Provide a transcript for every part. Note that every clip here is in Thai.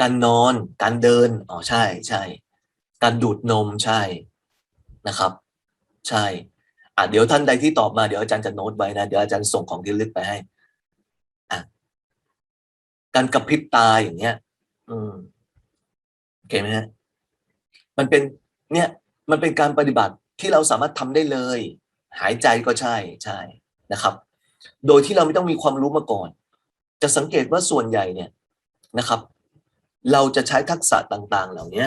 การนอน การเดินอ๋อใช่ใช่การดูดนมใช่นะครับ ใช่อะเดี๋ยวท่านใดที่ตอบมาเดี๋ยวอาจารย์จะโน้ตไว้นะเดี๋ยวอาจารย์ส่งของที่ลึกไปให้อะการกระพริบตาอย่างเงี้ย อืมโอเคไหมฮะมันเป็นเนี่ย มันเป็นการปฏิบัติที่เราสามารถทำได้เลย หายใจก็ใช่ใช่นะครับ โดยที่เราไม่ต้องมีความรู้มาก่อน จะสังเกตว่าส่วนใหญ่เนี่ยนะครับ เราจะใช้ทักษะต่างๆ เหล่านี้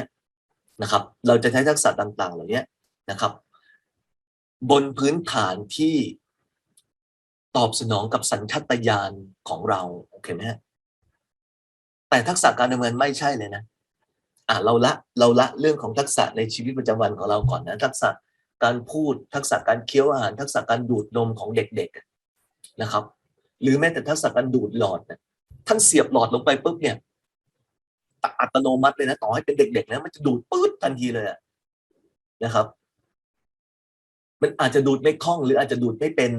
นะครับ เราจะใช้ทักษะต่างๆ เหล่านี้นะครับ บนพื้นฐานที่ตอบสนองกับสัญชาตญาณของเราโอเคไหมฮะแต่ทักษะการดำเนินไม่ใช่เลยนะอะเราละเราละเรื่องของทักษะในชีวิตประจำวันของเราก่อนนะทักษะการพูดทักษะการเคี้ยวอาหารทักษะการดูดนมของเด็กๆนะครับ หรือแม้แต่ทักษะการดูดหลอดนะท่านเสียบหลอดลงไปปุ๊บเนี่ย อัตโนมัติเลยนะ ต่อให้เป็นเด็กๆนะมันจะดูดปื๊ดทันทีเลยนะครับ มันอาจจะดูดไม่คล่อง หรืออาจจะดูดไม่เป็น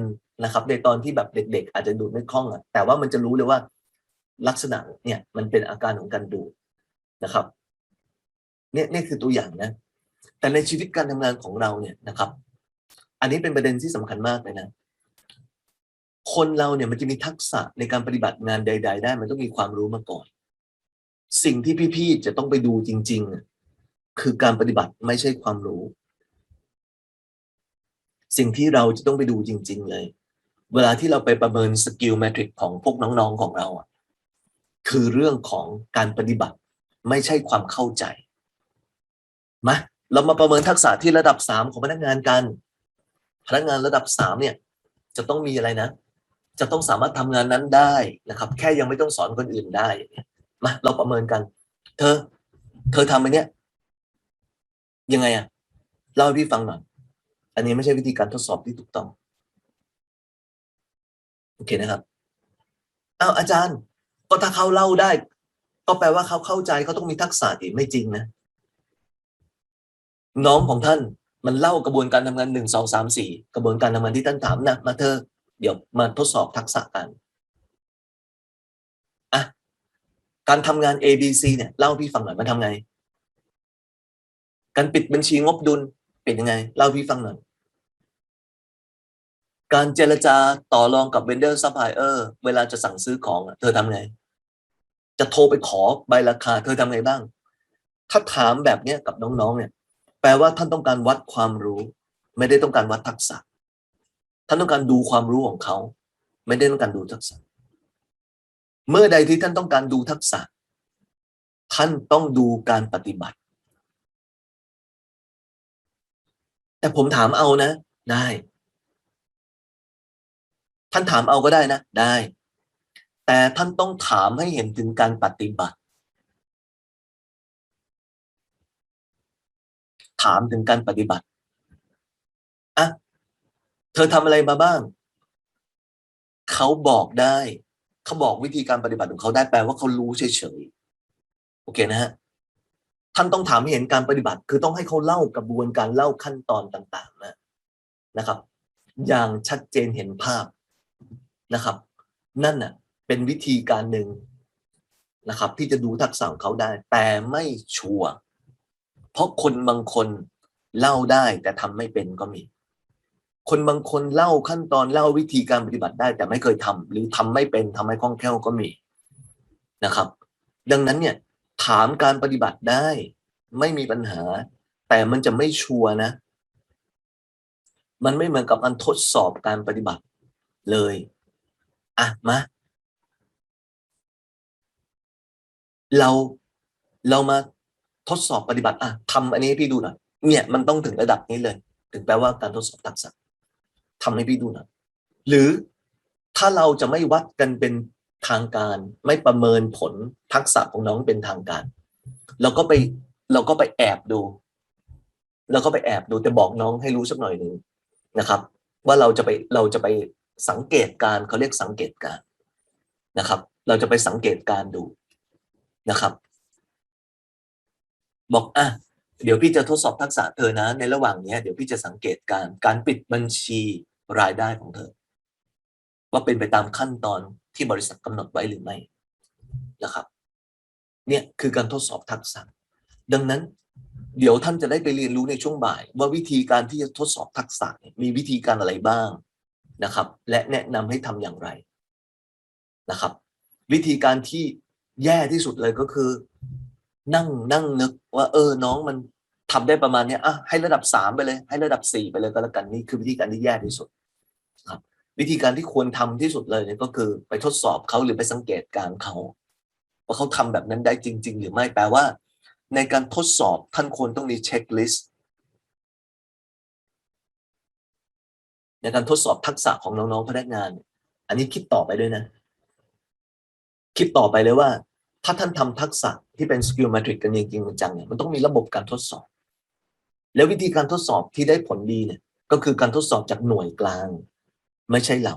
นะครับ ในตอนที่แบบเด็ก ๆ อาจจะดูดไม่คล่องอะแต่ว่ามันจะรู้เลยว่า ลักษณะเนี่ย มันเป็นอาการของการดูดนะครับ เนี่ยนี่คือตัวอย่างนะ แต่ในชีวิตการทำงานของเราเนี่ยนะครับ อันนี้เป็นประเด็นที่สำคัญมากเลยนะคนเราเนี่ยมันจะมีทักษะในการปฏิบัติงานใด ๆ ได้ มันต้องมีความรู้มาก่อน สิ่งที่พี่ๆจะต้องไปดูจริง ๆ คือการปฏิบัติไม่ใช่ความรู้ สิ่งที่เราจะต้องไปดูจริง ๆ เลย เวลาที่เราไปประเมินสกิลแมทริกของพวกน้องๆของเราอะคือเรื่องของการปฏิบัติไม่ใช่ความเข้าใจมาเรามาประเมินทักษะที่ระดับสามของพนักงานกัน พนักงานระดับสามเนี่ยจะต้องมีอะไรนะ จะต้องสามารถทำงานนั้นได้นะครับ แค่ยังไม่ต้องสอนคนอื่นได้ มาเราประเมินกัน เธอ เธอทำอันเนี้ยยังไงอะเล่าให้พี่ฟังหน่อยอันนี้ไม่ใช่วิธีการทดสอบที่ถูกต้องโอเคนะครับอ้าวอาจารย์ ก็ถ้าเขาเล่าได้ ก็แปลว่าเขาเข้าใจเขาต้องมีทักษะอีกไม่จริงนะน้องของท่านมันเล่ากระบวนการทำงานหนึ่งสองสามสี่กระบวนการทำงานที่ท่านถามนะมาเธอ เดี๋ยวมาทดสอบทักษะกันอะ การทำงาน A B C เนี่ยเล่าพี่ฟังหน่อยมันทำไง การปิดบัญชีงบดุลเป็นยังไงเล่าพี่ฟังหน่อย การเจรจาต่อรองกับเวนเดอร์ซัพพลายเออร์เวลาจะสั่งซื้อของเธอทำไง จะโทรไปขอใบราคา เธอทำไงบ้าง ถ้าถามแบบเนี้ยกับน้องๆเนี่ย แปลว่าท่านต้องการวัดความรู้ ไม่ได้ต้องการวัดทักษะ ท่านต้องการดูความรู้ของเขา ไม่ได้ต้องการดูทักษะ เมื่อใดที่ท่านต้องการดูทักษะ ท่านต้องดูการปฏิบัติ แต่ผมถามเอานะ ได้ ท่านถามเอาก็ได้นะ ได้ แต่ท่านต้องถามให้เห็นถึงการปฏิบัติ ถามถึงการปฏิบัติอะเธอทำอะไรมาบ้าง เขาบอกได้ เขาบอกวิธีการปฏิบัติของเขาได้แปลว่าเขารู้เฉยๆโอเคนะฮะท่านต้องถามให้เห็นการปฏิบัติ คือต้องให้เขาเล่ากระบวนการเล่าขั้นตอนต่าง ๆ นะนะครับ อย่างชัดเจนเห็นภาพนะครับ นั่นน่ะ เป็นวิธีการหนึ่งนะครับ ที่จะดูทักษะของเขาได้ แต่ไม่ชัวร์เพราะคนบางคนเล่าได้แต่ทำไม่เป็นก็มี คนบางคนเล่าขั้นตอนเล่าวิธีการปฏิบัติได้ แต่ไม่เคยทำหรือทำไม่เป็นทำให้คล่องแคล่วก็มีนะครับ ดังนั้นเนี่ยถามการปฏิบัติได้ ไม่มีปัญหา แต่มันจะไม่ชัวนะ มันไม่เหมือนกับการทดสอบการปฏิบัติเลยอะมาเราเรามาทดสอบปฏิบัติอะทำอันนี้พี่ดูหน่อยเนี่ยมันต้องถึงระดับนี้เลย ถึงแปลว่าการทดสอบทักษะ ทำให้พี่ดูหน่อยหรือถ้าเราจะไม่วัดกันเป็นทางการ ไม่ประเมินผลทักษะของน้องเป็นทางการ เราก็ไปเราก็ไปแอบดูเราก็ไปแอบดูแต่บอกน้องให้รู้สักหน่อยหนึ่งนะครับ ว่าเราจะไปเราจะไปสังเกตการเขาเรียกสังเกตการนะครับ เราจะไปสังเกตการดูนะครับ บอกอะเดี๋ยวพี่จะทดสอบทักษะเธอนะ ในระหว่างนี้เดี๋ยวพี่จะสังเกตการการปิดบัญชี รายได้ของเธอ ว่าเป็นไปตามขั้นตอนที่บริษัทกำหนดไว้หรือไม่นะครับ เนี่ยคือการทดสอบทักษะ ดังนั้น เดี๋ยวท่านจะได้ไปเรียนรู้ในช่วงบ่าย ว่าวิธีการที่จะทดสอบทักษะมีวิธีการอะไรบ้างนะครับ และแนะนำให้ทำอย่างไรนะครับ วิธีการที่แย่ที่สุดเลยก็คือ นั่งนั่งนึกว่า เออน้องมันทำได้ประมาณนี้อะให้ระดับสามไปเลย ให้ระดับสี่ไปเลยก็แล้วกันนี่คือวิธีการที่แย่ที่สุด วิธีการที่ควรทำที่สุดเลยเนี่ยก็คือไปทดสอบเขาหรือไปสังเกตการเขาว่าเขาทำแบบนั้นได้จริง ๆ หรือไม่แปลว่า ในการทดสอบท่านควรต้องมีเช็คลิสต์ในการทดสอบทักษะของน้องๆพนักงาน อันนี้คิดต่อไปด้วยนะ คิดต่อไปเลยว่า ถ้าท่านทำทักษะที่เป็นสกิลแมทริกกันจริงๆจังเนี่ยมันต้องมีระบบการทดสอบ แล้ววิธีการทดสอบที่ได้ผลดีเนี่ย ก็คือการทดสอบจากหน่วยกลาง ไม่ใช่เรา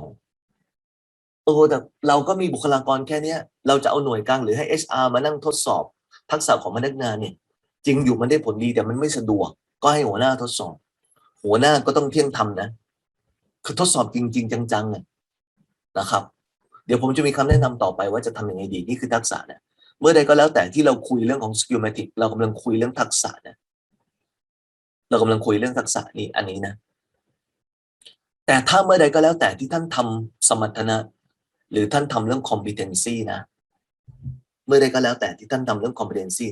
เออแต่เราก็มีบุคลากรแค่เนี้ย เราจะเอาหน่วยกลางหรือให้ HR มานั่งทดสอบ ทักษะของพนักงานเนี่ย จริงอยู่มันได้ผลดีแต่มันไม่สะดวก ก็ให้หัวหน้าทดสอบ หัวหน้าก็ต้องเที่ยงทำนะคือทดสอบจริง ๆ จังๆเนี่ยนะครับ เดี๋ยวผมจะมีคำแนะนำต่อไปว่าจะทำยังไงดีนี่คือทักษะเนี่ยเมื่อใดก็แล้วแต่ที่เราคุยเรื่องของ skill matrix เรากำลังคุยเรื่องทักษะนะเรากำลังคุยเรื่องทักษะนี้อันนี้นะ แต่ถ้าเมื่อใดก็แล้วแต่ที่ท่านทำสมรรถนะ หรือท่านทำเรื่อง competency นะ เมื่อใดก็แล้วแต่ที่ท่านทำเรื่อง competency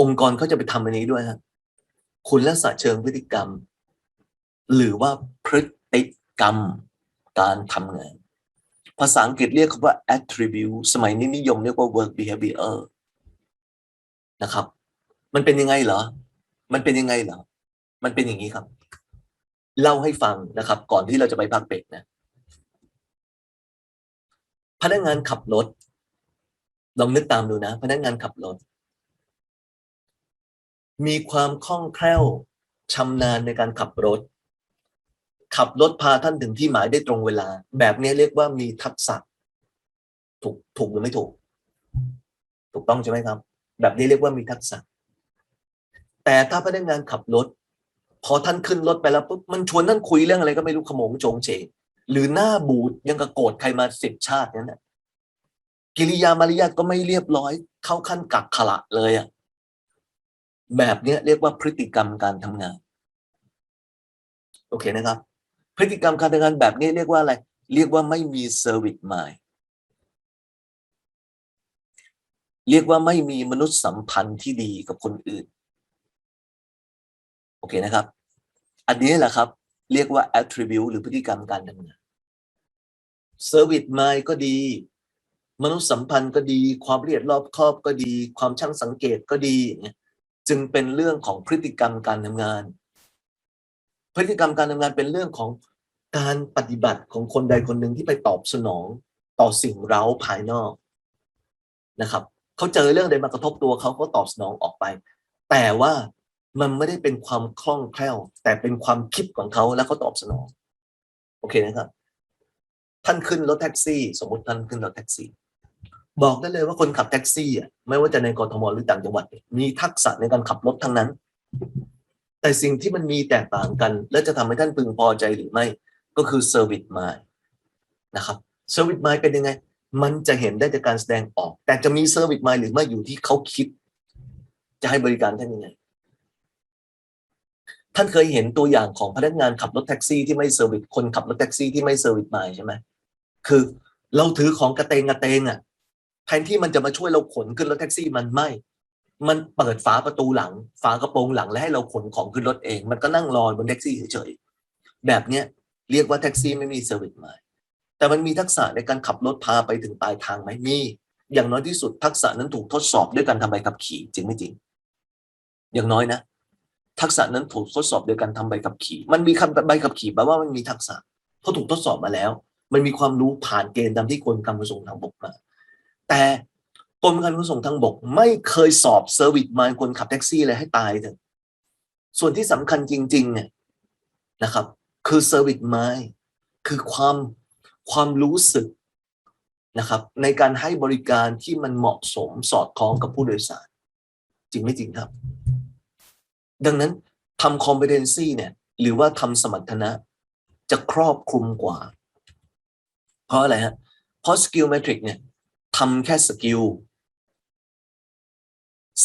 องค์กรเขาจะไปทำอันนี้ด้วยฮะคุณลักษณะเชิงพฤติกรรม หรือว่าพฤติกรรมการทำงาน ภาษาอังกฤษเรียกว่า attribute สมัยนี้นิยมเรียกว่า work behavior นะครับ มันเป็นยังไงเหรอ มันเป็นยังไงเหรอ มันเป็นอย่างนี้ครับ เล่าให้ฟังนะครับ ก่อนที่เราจะไปพักเบรกนะพนักงานขับรถ ลองนึกตามดูนะ พนักงานขับรถ มีความคล่องแคล่วชำนาญในการขับรถ ขับรถพาท่านถึงที่หมายได้ตรงเวลา แบบนี้เรียกว่ามีทักษะ ถูกถูกหรือไม่ถูก ถูกต้องใช่ไหมครับ แบบนี้เรียกว่ามีทักษะ แต่ถ้าพนักงานขับรถ พอท่านขึ้นรถไปแล้วปุ๊บมันชวนท่านคุยเรื่องอะไรก็ไม่รู้ขโมงโจงเฉงหรือหน้าบูดยังกระโกรธใครมาสิบชาตินั้นนะกิริยามารยาทก็ไม่เรียบร้อยเข้าขั้นกักขละเลยอะแบบเนี้ยเรียกว่าพฤติกรรมการทำงาน โอเคนะครับ พฤติกรรมการทำงานแบบนี้เรียกว่าอะไร เรียกว่าไม่มีเซอร์วิสมายเรียกว่าไม่มีมนุษยสัมพันธ์ที่ดีกับคนอื่น เคนะครับ อันนี้แหละครับ เรียกว่า attribute หรือพฤติกรรมการทำงาน service mind ก็ดี มนุษยสัมพันธ์ก็ดี ความละเอียดรอบคอบก็ดี ความช่างสังเกตก็ดีอย่างเงี้ยจึงเป็นเรื่องของพฤติกรรมการทำงาน พฤติกรรมการทำงานเป็นเรื่องของการปฏิบัติของคนใดคนหนึ่งที่ไปตอบสนองต่อสิ่งเร้าภายนอกนะครับเขาเจอเรื่องใดมากระทบตัวเขาก็ตอบสนองออกไป แต่ว่า มันไม่ได้เป็นความคล่องแคล่ว แต่เป็นความคิดของเขาแล้วเขาตอบสนอง โอเคนะครับ ท่านขึ้นรถแท็กซี่ สมมติท่านขึ้นรถแท็กซี่ บอกได้เลยว่าคนขับแท็กซี่อะไม่ว่าจะในกรทมหรือต่างจังหวัด มีทักษะในการขับรถทั้งนั้น แต่สิ่งที่มันมีแตกต่างกัน และจะทำให้ท่านพึงพอใจหรือไม่ ก็คือเซอร์วิสไมายนะครับเซอร์วิสไมายเป็นยังไง มันจะเห็นได้จากการแสดงออก แต่จะมีเซอร์วิสไมายหรือไม่อยู่ที่เขาคิด จะให้บริการท่านยังไง ท่านเคยเห็นตัวอย่างของพนักงานขับรถแท็กซี่ที่ไม่เซอร์วิสคนขับรถแท็กซี่ที่ไม่เซอร์วิสมายใช่ไหมคือเราถือของกระเตงกระเตงอะแทนที่มันจะมาช่วยเราขนขึ้นรถแท็กซี่มันไม่ มันเปิดฝาประตูหลัง ฝากระโปรงหลังและให้เราขนของขึ้นรถเอง มันก็นั่งรอบนแท็กซี่เฉยๆแบบเนี้ยเรียกว่าแท็กซี่ไม่มีเซอร์วิสมายแต่มันมีทักษะในการขับรถพาไปถึงปลายทางไหมมี อย่างน้อยที่สุดทักษะนั้นถูกทดสอบด้วยการทำใบขับขี่จริงไม่จริง อย่างน้อยนะ ทักษะนั้นถูกทดสอบโดยการทำใบขับขี่ มันมีคำใบขับขี่แปลว่ามันมีทักษะเพราะถูกทดสอบมาแล้ว มันมีความรู้ผ่านเกณฑ์ตามที่กรมการขนส่งทางบกมา แต่กรมการขนส่งทางบก ไม่เคยสอบเซอร์วิสมายคนขับแท็กซี่เลยให้ตายเถอะส่วนที่สำคัญจริงๆเนี่ยนะครับ คือเซอร์วิสมายคือความความรู้สึกนะครับ ในการให้บริการที่มันเหมาะสมสอดคล้องกับผู้โดยสาร จริงไม่จริงครับ ดังนั้นทำ competency เนี่ยหรือว่าทำสมรรถนะ จะครอบคลุมกว่า เพราะอะไรฮะ เพราะ skill matrix เนี่ยทำแค่สกิล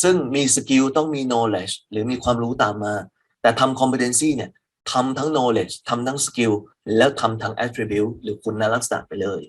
ซึ่งมีสกิลต้องมี knowledge หรือมีความรู้ตามมา แต่ทำ competency เนี่ยทำทั้ง knowledge ทำทั้ง skill แล้วทำทั้ง attribute หรือคุณลักษณะไปเลย